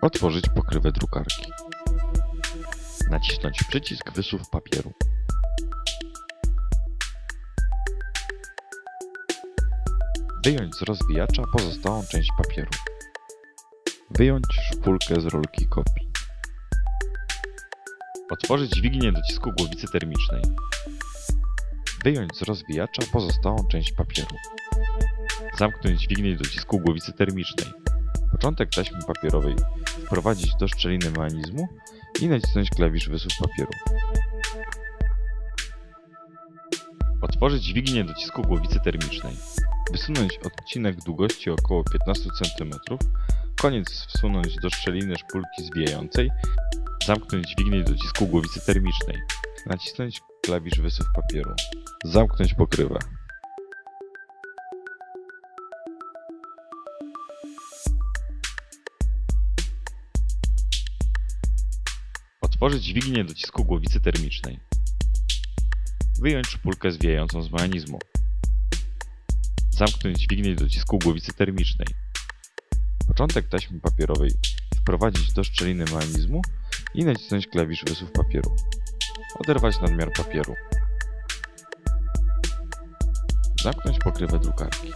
Otworzyć pokrywę drukarki. Nacisnąć przycisk wysuw papieru. Wyjąć z rozwijacza pozostałą część papieru. Wyjąć szpulkę z rolki kopii. Otworzyć dźwignię docisku głowicy termicznej. Wyjąć z rozwijacza pozostałą część papieru. Zamknąć dźwignię docisku głowicy termicznej. Początek taśmy papierowej wprowadzić do szczeliny mechanizmu i nacisnąć klawisz wysuw papieru. Otworzyć dźwignię docisku głowicy termicznej. Wysunąć odcinek długości około 15 cm. Koniec wsunąć do szczeliny szpulki zwijającej. Zamknąć dźwignię docisku głowicy termicznej. Nacisnąć klawisz wysuw papieru. Zamknąć pokrywę. Otworzyć dźwignię docisku głowicy termicznej. Wyjąć szpulkę zwijającą z mechanizmu. Zamknąć dźwignię docisku głowicy termicznej. Początek taśmy papierowej wprowadzić do szczeliny mechanizmu i nacisnąć klawisz wysuw papieru. Oderwać nadmiar papieru. Zamknąć pokrywę drukarki.